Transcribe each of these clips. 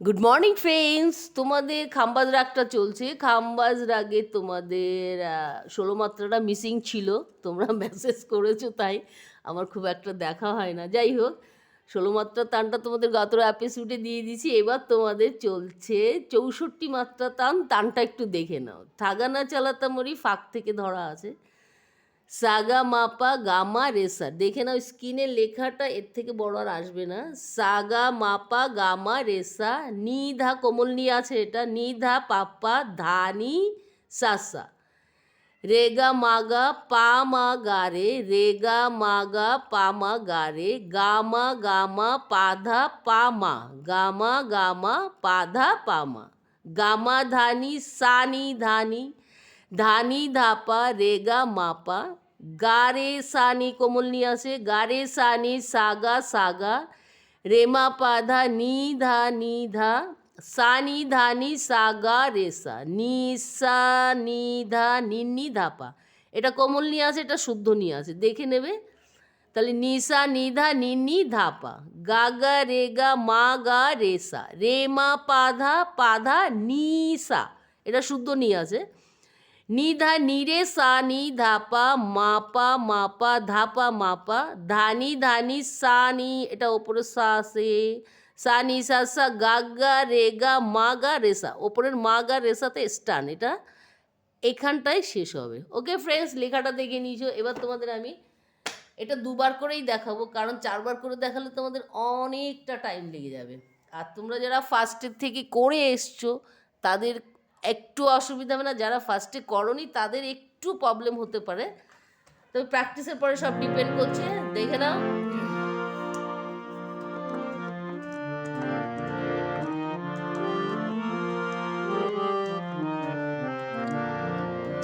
Good morning friends তোমাদের খাম্বাজ রাগটা চলছে। খাম্বাজ রাগে তোমাদের ষোলো মাত্রাটা মিসিং ছিল। তোমরা মেসেজ করেছ তাই আমার খুব একটা দেখা হয় না। যাই হোক ষোলো মাত্রা টানটা তোমাদের গত এপিসোডে দিয়ে দিয়েছি। এবার তোমাদের চলছে চৌষট্টি মাত্রা টান টানটা একটু দেখে নাও। থাগানা চালাতামরি ফাঁক থেকে ধরা আছে। সাগা মাপা গামা রেসা দেখে নাও স্ক্রিনের লেখাটা এর থেকে বড় আর আসবে না। সাগা মাপা গামা রেসা, নিধা কোমল নিয়ে আছে এটা। নিধা পাপা ধানি, সাসা। রেগা মাগা, পা মা গারে রেগা মাগা, পা মা গারে গামা গামা, পাধা পামা গামা গামা, পাধা পামা গামা ধানি, সানি ধানি। ধানি, ধাপা, রেগা, মাপা। গারে সানি কোমল নিয়ে আসে গারে সানি, সাগা সাগা। রেমা, পাধা, নি, ধা নি, ধা। সানি, ধানি, সাগা, রেসা। নি, সা, নি, ধা নিন্নি ধাপা। এটা কোমল নিয়ে আসে এটা শুদ্ধ নিয়ে আসে দেখে নেবে। তাহলে নিসা নিধা নিন্নি ধাপা। গাগা রেগা, মা, গা, রেসা। রে মা পাধা পাধা নিসা এটা শুদ্ধ নিয়ে আছে। নিধা নিরে সা নি ধাপা মাপা মাপা ধাপা মাপা ধানি ধানি সা নি, এটা ওপরে সা সে সা নি, সা সা, গা গা, রে, গা, মা, গা রেসা ওপরের মা, গা রেসাতে স্টান, এটা এখানটায় শেষ হবে। ওকে ফ্রেন্ডস লেখাটা দেখে নিয়েছো। এবার তোমাদের আমি এটা দুবার করেই দেখাবো, কারণ চারবার করে দেখালে তোমাদের অনেকটা টাইম লেগে যাবে। আর তোমরা যারা ফার্স্টের থেকে করে এসছো, তাদের একটু অসুবিধা হবে না, যারা ফার্স্টে করনি তাদের একটু প্রবলেম হতে পারে। তবে প্র্যাকটিসের পরে সব ডিপেন্ড করছে, দেখে নাও।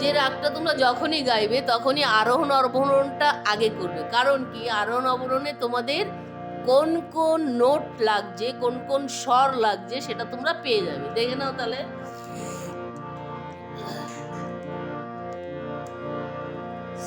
যে রাগটা তোমরা যখনই গাইবে, তখনই আরোহণ অবরোহণটা আগে করবে। কারণ কি? আরোহণ অবরোহণে তোমাদের কোন কোন নোট লাগছে, কোন কোন স্বর লাগছে, সেটা তোমরা পেয়ে যাবে। দেখে নাও তাহলে।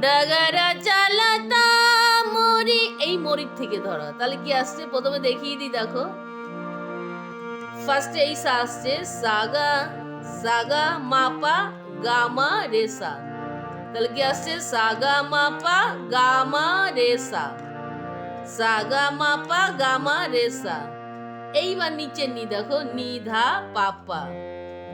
ডাগারা চালাতা মরি। এই মরির থেকে ধরা। তাহলে কি আসছে? প্রথমে দেখিয়ে দিই, দেখো। ফার্স্টে এই সা আসছে। সাগা সাগা মাপা, গামা, রেসা। তাহলে কি আসছে? সাগা মাপা, গামা, রেসা। সাগা মাপা, গামা, রেসা। এইবার নিচে নি, দেখো। নিধা পাপা।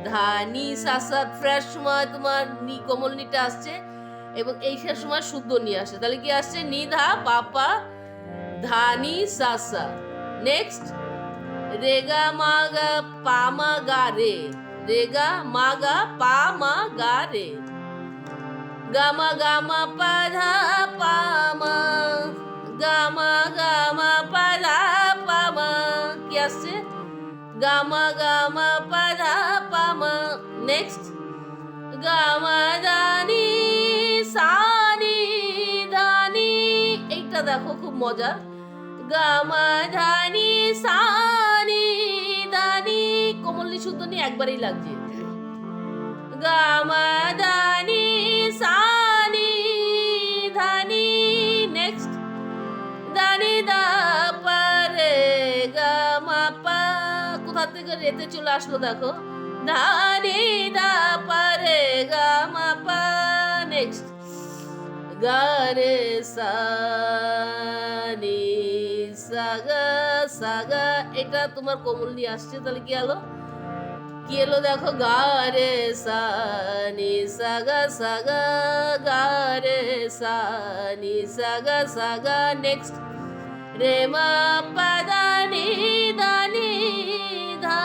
ধা, নি সাসা ফ্রেশ সময় তোমার নি, কোমল নিটা আসছে। এবং এইটার সময় শুদ্ধ নিয়ে আসে। তাহলে কি আসছে? নিধা, পাপা, ধানি, সাসা। নেক্সট রেগা, মাগা, পামা, গা, রে। রেগা, মাগা, পামা, গা, রে। গামা গামা, পাধা, পামা। গামা গামা, পাধা, পামা। কি আসছে? গামা গামা, পাধা, পামা। নেক্সট গামা দানি দেখো খুব মজার গামা ধানি সানি, দানি কোমলনি শুদ্ধ নিয়ে একবারই লাগছে। গামা দানি সানি, ধানি নেক্সট দানি দা পারে, গামা কোথা থেকে রেতে চলে আসলো দেখো। ধানি দা পারে, গামা পা নেক্সট গারে সানি সাগা সাগা এটা তোমার কোমল নিয়ে আসছে, তাহলে কি হলো? কি এলো দেখো? গা রে সা নি সা গা সা গা গা রে সা নি সা গা নেক্সট রে মা পাদা নি, দা নি, ধা।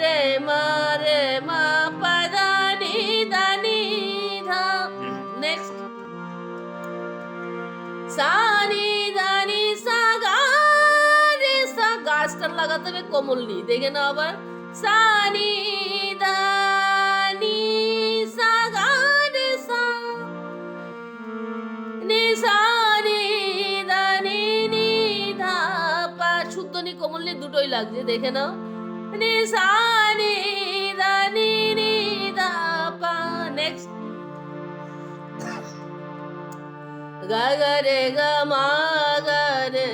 রে মা রে মা পাদা নি, দা নি, ধা। নেক্সট সানি দানি সা গা রে সা গাছটা লাগাতে হবে কোমল নি দেখে নাও আবার সানি দানি সা গা রে সা নি সা নি দানি নি ধা পা শুদ্ধ নি কোমল নি দুটোই লাগছে দেখে নাও নি সা নি দানি নি ধা পা নেক্সট ഗഗരെ ഗമാഗരെ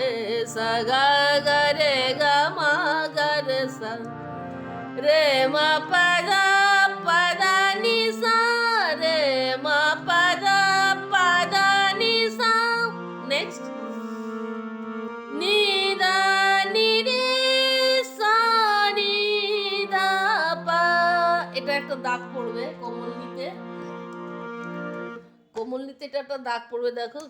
സ ഗഗരെ ഗമാഗര സ. രേ മ কোমলনিতে এটা একটা দাগ পড়বে, দেখো।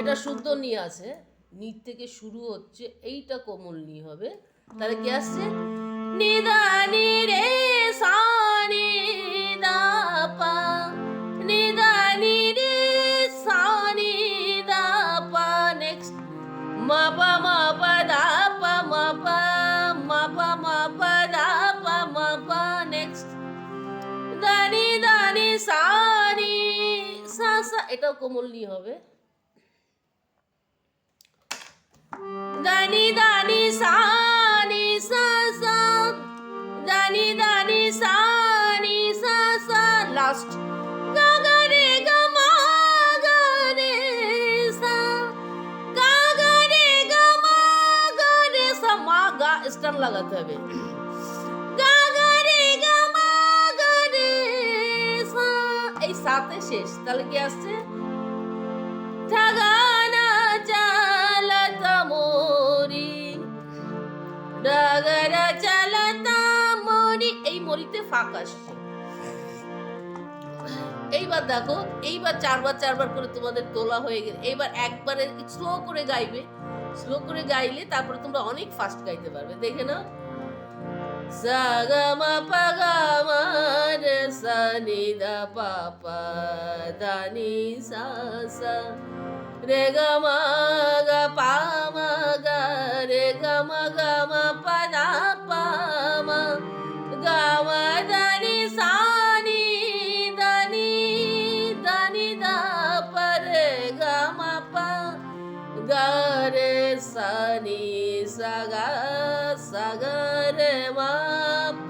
এটা শুদ্ধ নিয়ে আছে। নিট থেকে শুরু হচ্ছে, এইটা কোমল নি হবে। তাহলে কি আসছে? নিদানি রে সা সা এটাও কোমলনি হবে। দানি দানি সানি সা সা দানি দানি সানি সা সা লাস্ট গা গা রে গা মা গা রে সা, গা গা রে গা মা গা রে সা। মা গা স্টার লাগাতে হবে। সাথে শেষ। তাহলে কি আসছে? এই মরিতে ফাঁক আসছে। এইবার দেখো, এইবার চারবার চারবার করে তোমাদের তোলা হয়ে গেলে, এইবার একবারে স্লো করে গাইবে। স্লো করে গাইলে তারপরে তোমরা অনেক ফাস্ট গাইতে পারবে। দেখে নাও। সাগামা পাগামা রে সা নি দা পা পা দা নি সা সা রে গা মা গা পা মা গা রে গা মা গা মা পা দা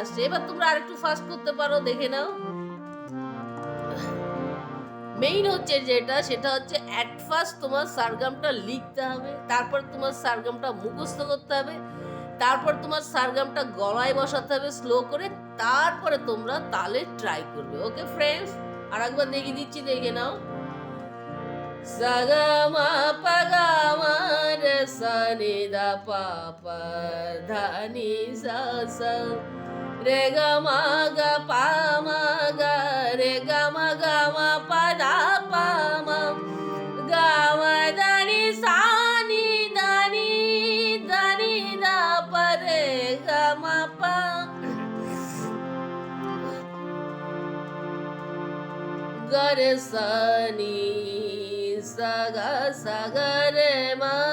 আসছে। এবার তোমরা আরেকটু ফাস্ট করতে পারো, দেখে নাও। মেইন হচ্ছে যেটা, সেটা হচ্ছে অ্যাট ফার্স্ট তোমার সারগামটা লিখতে হবে, তারপর তোমার সারগামটা মুখস্থ করতে হবে, তারপর তোমার সারগামটা গলায় বসাতে হবে স্লো করে, তারপরে তোমরা তালে ট্রাই করবে। ওকে ফ্রেন্ডস আর একবার দেখিয়ে দিচ্ছি, দেখে নাও। সাগামা পাগামা রে সা নি দা পা ধা নি সা সা রে গা মা গা পা মা গা রে গা মা গা মা পা দা পা মা গা মা দা নি সা নি দা নি দা নি দা পা রে গা মা পা গরে সনি সগা সগরে মা পদা নিদা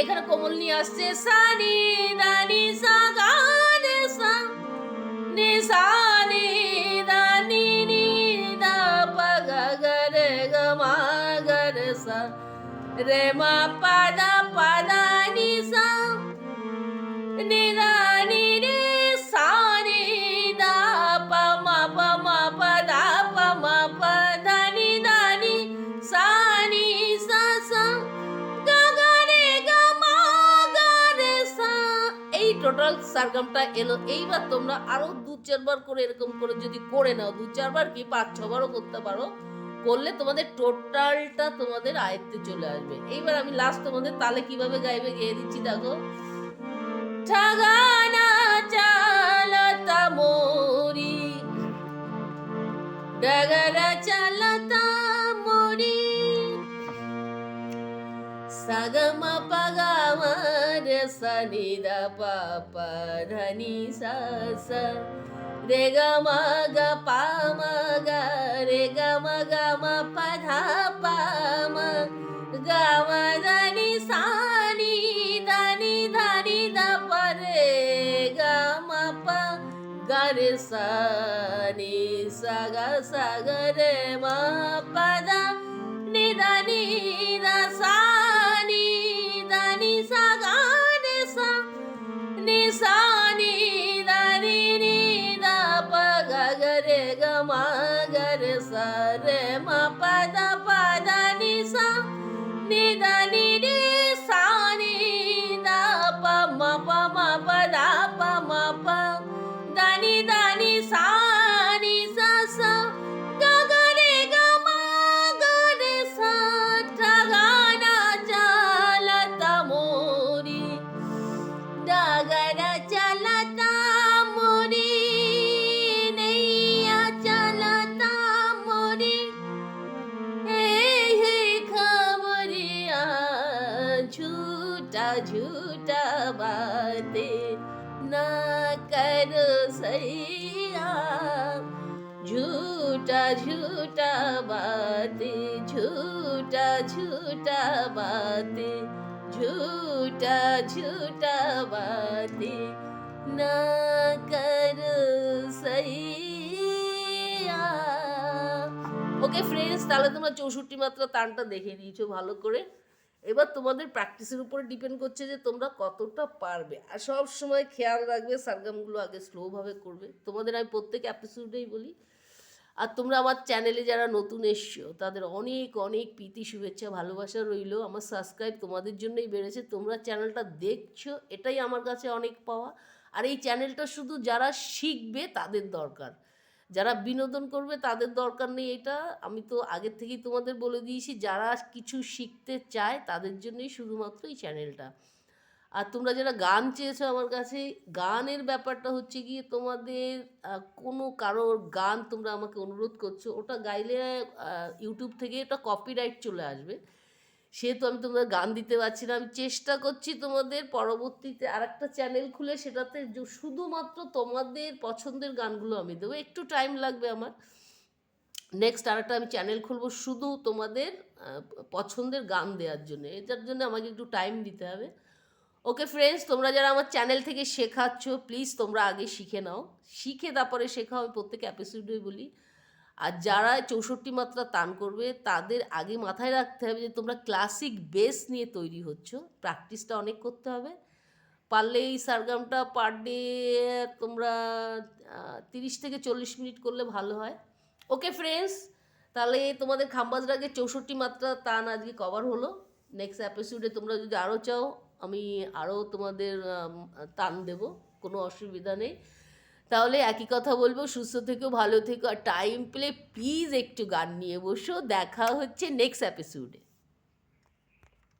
এখানে কোমল নিয়ে আসছে, সানি দানি সা গা নে সা, নি সা নি দা নি দা পা গা গা রে গা মা রে মা পা টোটাল সারগামটা এলো। এইবার তোমরা আরও দু চারবার করে এরকম করে যদি করে নাও, দু চারবার কি পাঁচ ছবারও করতে পারো, করলে তোমাদের টোটালটা তোমাদের আয়ত্তে চলে আসবে। এইবার আমি লাস্ট তোমাদের তালে কীভাবে গাইবে গেয়ে দিচ্ছি, দেখো। ঠাগানা চালতা মোরি, ডগরা চালতা মোরি, সগম রে সনি দ পাপ ধনি সা সা রে গ ম গ প ম গ রে গ ম গ ম প ধ প ম গ ম ধনি সা নি ধনি ধনি দ প রে গ ম প গ রে সা নি সা গ সা গ রে ম প দ নি ধনি झूठा झूठा बातें ना करो सैया झूठा झूठा बातें झूठा झूठा बातें झूठा झूठा बातें ना करो सैया ওকে ফ্রেন্ডস তাহলে তোমরা চৌষট্টি মাত্রা তানটা দেখে নিয়েছো ভালো করে এবার তোমাদের প্র্যাকটিসের উপরে ডিপেন্ড করছে যে তোমরা কতটা পারবে। আর সব সময় খেয়াল রাখবে, সারগামগুলো আগে স্লোভাবে করবে। তোমাদের আমি প্রত্যেক এপিসোডেই বলি। আর তোমরা আমার চ্যানেলে যারা নতুন এসছো, তাদের অনেক অনেক প্রীতি, শুভেচ্ছা, ভালোবাসা রইল। আমার সাবস্ক্রাইব তোমাদের জন্যই বেড়েছে। তোমরা চ্যানেলটা দেখছ, এটাই আমার কাছে অনেক পাওয়া। আর এই চ্যানেলটা শুধু যারা শিখবে, তাদের দরকার। যারা বিনোদন করবে তাদের দরকার নেই এটা। আমি তো আগের থেকেই তোমাদের বলে দিয়েছি, যারা কিছু শিখতে চায় তাদের জন্যই শুধুমাত্র এই চ্যানেলটা। আর তোমরা যারা গান চেয়েছো আমার কাছে, গানের ব্যাপারটা হচ্ছে গিয়ে তোমাদের কোনো কারোর গান তোমরা আমাকে অনুরোধ করছ, ওটা গাইলে ইউটিউব থেকে এটা কপিরাইট চলে আসবে। সেহেতু আমি তোমাদের গান দিতে পারছি না। আমি চেষ্টা করছি তোমাদের পরবর্তীতে আর একটা চ্যানেল খুলে, সেটাতে শুধুমাত্র তোমাদের পছন্দের গানগুলো আমি দেবো। একটু টাইম লাগবে আমার। নেক্সট আরেকটা আমি চ্যানেল খুলবো শুধু তোমাদের পছন্দের গান দেওয়ার জন্য। এটার জন্য আমাকে একটু টাইম দিতে হবে। ওকে ফ্রেন্ডস তোমরা যারা আমার চ্যানেল থেকে শেখাচ্ছ প্লিজ তোমরা আগে শিখে নাও। শিখে তারপরে শেখাও। আমি প্রত্যেক এপিসোডে বলি। আর যারা চৌষট্টি মাত্রা তান করবে, তাদের আগে মাথায় রাখতে হবে যে তোমরা ক্লাসিক বেস নিয়ে তৈরি হচ্ছ। প্র্যাকটিসটা অনেক করতে হবে। পারলে এই সারগামটা পার ডে তোমরা তিরিশ থেকে চল্লিশ মিনিট করলে ভালো হয়। ওকে ফ্রেন্ডস তাহলে তোমাদের খাম্বাজ রাগের চৌষট্টি মাত্রা তান আজকে কভার হলো। নেক্সট এপিসোডে তোমরা যদি আরও চাও, আমি আরও তোমাদের তান দেব। কোনো অসুবিধা নেই। তাহলে একই কথা বলব, সুস্থ থেকো, ভালো থেকো, আর টাইম পেলে প্লিজ একটু গান নিয়ে বসো। দেখা হচ্ছে নেক্সট এপিসোডে